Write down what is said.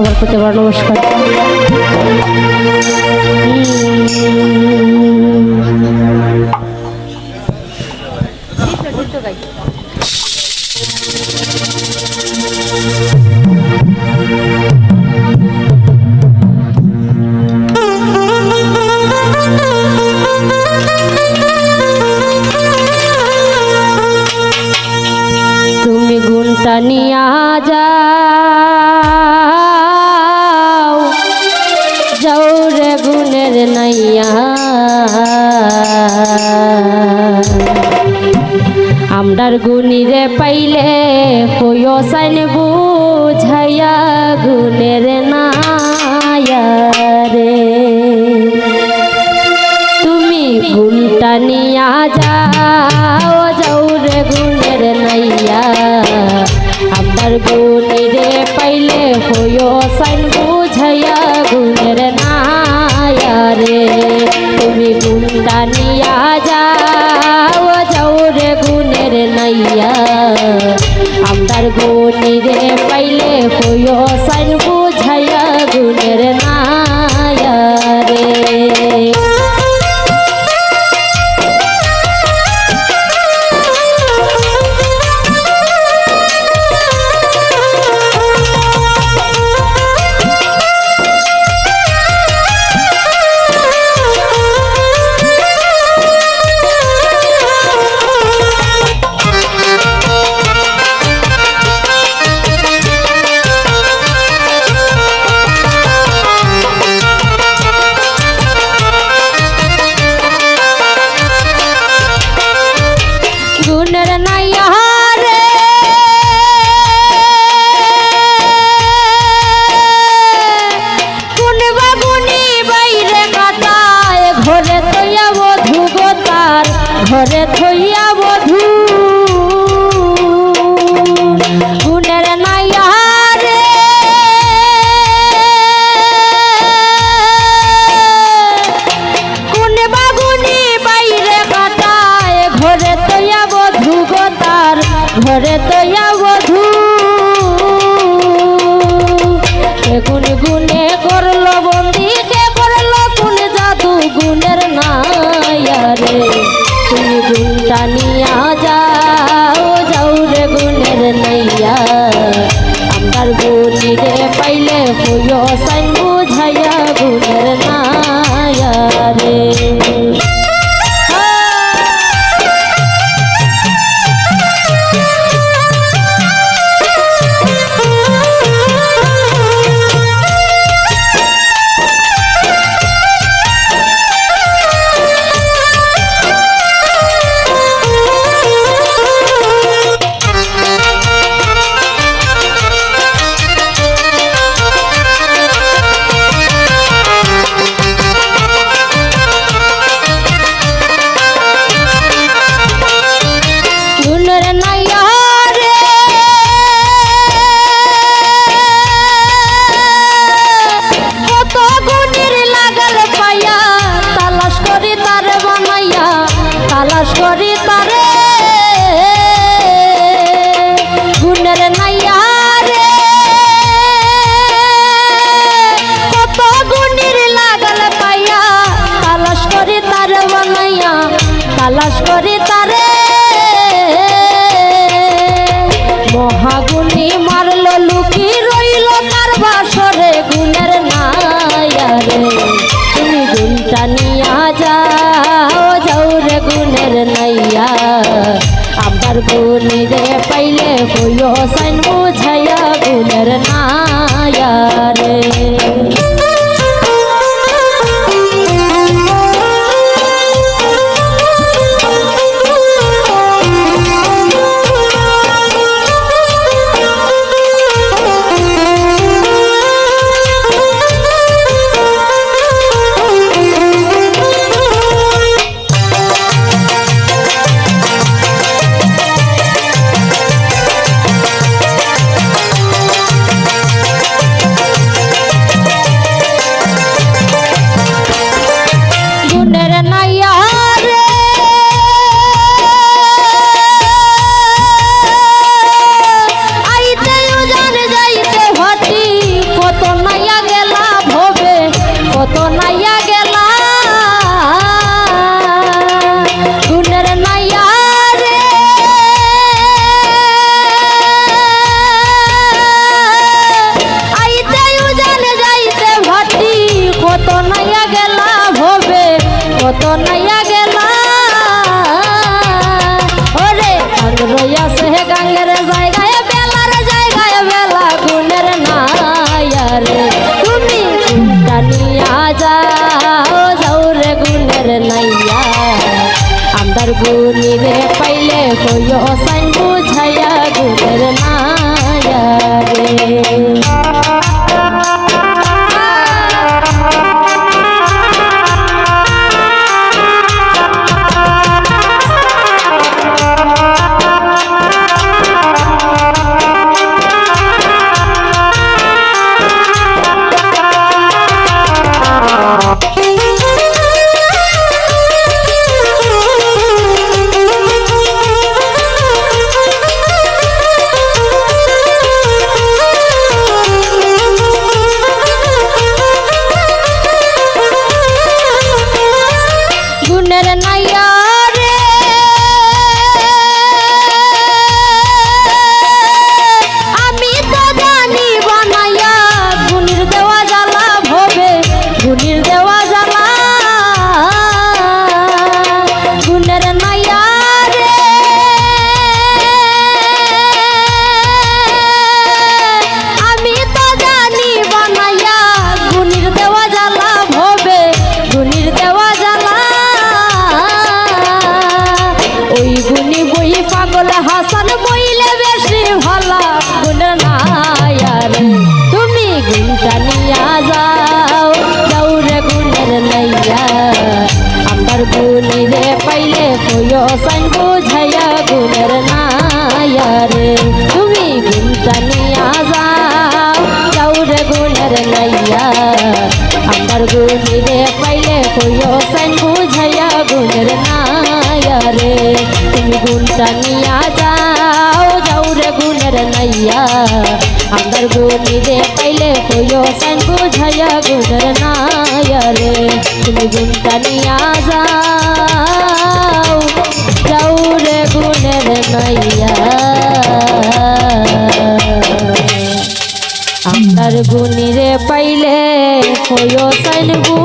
সবার প্রতি আবার নমস্কার। তুমি কইও বুঝাইয়া গুণের নাইয়া রে তুমি গুণটা নিয়া যাও যাও রে গুণের নাইয়া। আমার গুণিরে পাইলে হইও সাইন বুঝাইয়া গুণের নাইয়া রে তুমি গুণটা নিয়া যাও যাও রে গুণের নাইয়া। আমার গুণিরে ঘরে তৈয়া বধু। গুনে গুনে করল বন্দি কে করল কোন জাদু গুণের নাইয়া রে। তুমি গুণটা নিয়া যাও যাও রে গুণের নাইয়া আমার গুণি রে তালাশ করে তারে। মহাগুনি মারল, লুকি রইল তার বাসরে, গুণের নায়ারে। তুমি গুণটা নিয়া যাও যাও রে গুণের নাইয়া। আমার গুণি রে পাইলে হইও সাইন বুঝাইয়া গুণের নায়ারে। গুনি তুমি গুনটা নিয়া যাও যাও রে গুনের নাইয়া আমার গুনি রে পাইলে কইও সাইন বুঝাইয়া গুনের নাইয়া রে তুমি গুণটা নিয়া যাও যাও রে গুনের নাইয়া আমার গুনি রে পাইলে কইও সাইন বুঝাইয়া গুনের নাইয়া রে তুমি গুণটা নিয়া যাও যাও রে গুনের নাইয়া গুণিরে পাইলে কয়ো সাইন গুণ